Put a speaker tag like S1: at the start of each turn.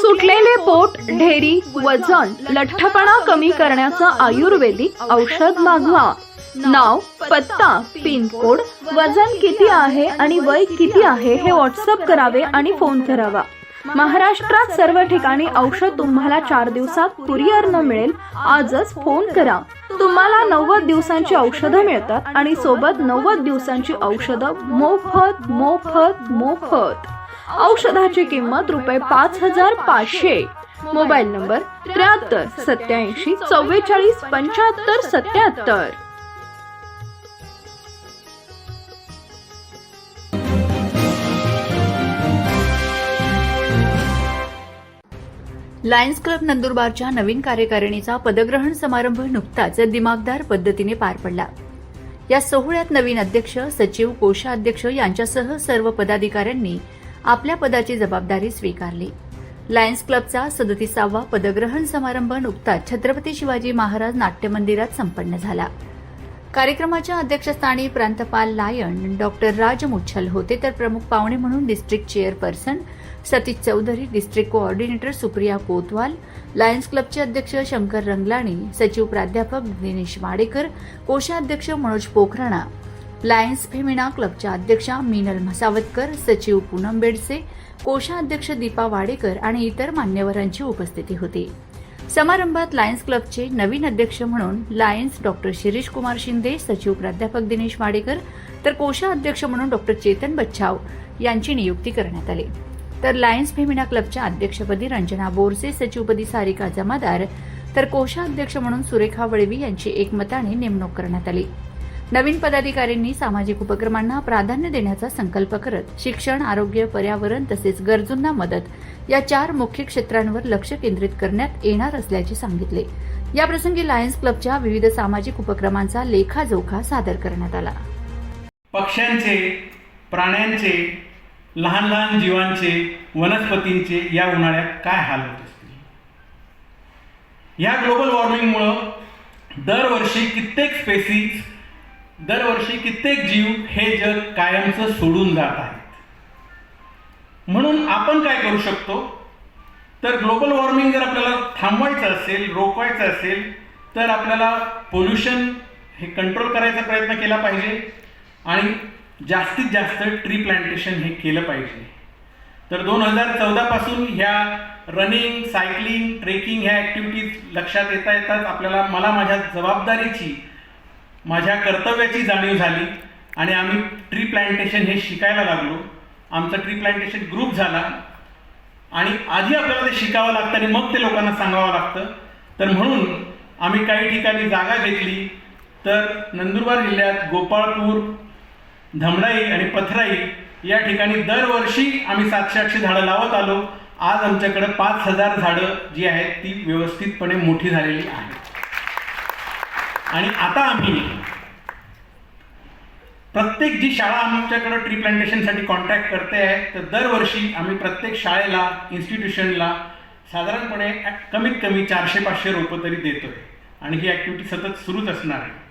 S1: सुटलेले पोट ढेरी वजन लठ्ठपणा कमी करण्याचं आयुर्वेदिक औषध मागवा. नाव पत्ता पिनकोड वजन किती आहे आणि वय किती आहे हे व्हॉट्सअप करावे आणि फोन करावा. महाराष्ट्रात सर्व ठिकाणी औषध तुम्हाला चार दिवसात कुरिअरनं मिळेल आजच फोन करा. तुम्हाला नव्वद दिवसांची औषधं मिळतात आणि सोबत नव्वद दिवसांची औषधं मोफत मोफत मोफत. औषधाची किंमत रुपये पाच हजार पाचशे. मोबाईल नंबर त्र्याहत्तर सत्याऐंशी चव्वेचाळीस पंच्याहत्तर सत्याहत्तर.
S2: लायन्स क्लब नंदुरबारच्या नवीन कार्यकारिणीचा पदग्रहण समारंभ नुकताच दिमागदार पद्धतीने पार पडला. या सोहळ्यात नवीन अध्यक्ष सचिव कोषाध्यक्ष यांच्यासह सर्व पदाधिकाऱ्यांनी आपल्या पदाची जबाबदारी स्वीकारली. लायन्स क्लबचा सदतीसावा पदग्रहण समारंभ नुकताच छत्रपती शिवाजी महाराज नाट्य मंदिरात संपन्न झाला. कार्यक्रमाच्या अध्यक्षस्थानी प्रांतपाल लायन डॉक्टर राज मुच्छल होते तर प्रमुख पाहुणे म्हणून district chairperson Satish Chaudhari district coordinator Supriya Kotwal Lions क्लबचे अध्यक्ष शंकर रंगलाणी सचिव प्राध्यापक दिनेश वाडेकर कोषाध्यक्ष मनोज पोखराणा लायन्स फेमिना क्लबच्या अध्यक्षा मीनल म्हसावतकर सचिव पूनम बेडसे कोषाध्यक्ष दीपा वाडेकर आणि इतर मान्यवरांची उपस्थिती होती. समारंभात लायन्स क्लबचे नवीन अध्यक्ष म्हणून लायन्स डॉक्टर शिरीष कुमार शिंदे सचिव प्राध्यापक दिनेश वाडेकर तर कोषाध्यक्ष म्हणून डॉक्टर चेतन बच्छाव यांची नियुक्ती करण्यात आली. तर लायन्स फेमिना क्लबच्या अध्यक्षपदी रंजना बोरसे सचिवपदी सारिका जमादार तर कोषाध्यक्ष म्हणून सुरेखा वळवी यांची एकमताने नेमणूक करण्यात आली. नवीन पदाधिकाऱ्यांनी सामाजिक उपक्रमांना प्राधान्य देण्याचा संकल्प करत शिक्षण आरोग्य पर्यावरण तसेच गरजूंना मदत या चार मुख्य क्षेत्रांवर लक्ष केंद्रित करण्यात येणार असल्याचे सांगितले. याप्रसंगी लायन्स क्लबच्या विविध सामाजिक उपक्रमांचा लेखाजोखा सादर करण्यात आला.
S3: पक्ष्यांचे प्राण्यांचे लहान लहान जीवांचे वनस्पतींचे या उन्हाळ्यात काय हाल होत असतील? या ग्लोबल वॉर्मिंगमुळं दरवर्षी कित्येक स्पेसीज दरवर्षी कित्येक जीव हे जग कायमचं सोडून जात आहेत. म्हणून आपण काय करू शकतो? तर ग्लोबल वॉर्मिंग जर आपल्याला थांबवायचं असेल रोखवायचं असेल तर आपल्याला पोल्युशन हे कंट्रोल करायचा प्रयत्न केला पाहिजे आणि जास्तीत जास्त ट्री प्लांटेशन हे केलं पाहिजे. तर दोन हजार चौदापासून ह्या रनिंग सायकलिंग ट्रेकिंग ह्या ॲक्टिव्हिटीज लक्षात येता येतात आपल्याला मला माझ्या जबाबदारीची माझ्या कर्तव्याची जाणीव झाली आणि आम्ही ट्री प्लांटेशन हे शिकायला लागलो. आमचा ट्री प्लांटेशन ग्रुप झाला. आणि आधी आपल्याला ते शिकावं लागतं आणि मग ते लोकांना सांगावं लागतं. तर म्हणून आम्ही काही ठिकाणी जागा घेतली. तर नंदुरबार जिल्ह्यात गोपाळपूर धमडाई आणि पथराई या ठिकाणी दरवर्षी आम्ही सातशे आठशे झाडं लावत आलो. आज आमच्याकडे पाच हजार झाडं जी आहेत ती व्यवस्थितपणे मोठी झालेली आहेत. आणि आता आम्ही प्रत्येक जी शाळा आमच्याकडे ट्री प्लांटेशनसाठी कॉन्टॅक्ट करते आहे तर दरवर्षी आम्ही प्रत्येक शाळेला इन्स्टिट्यूशनला साधारणपणे कमीत कमी चारशे पाचशे रोपं तरी देतोय. आणि ही ॲक्टिव्हिटी सतत सुरूच असणार आहे.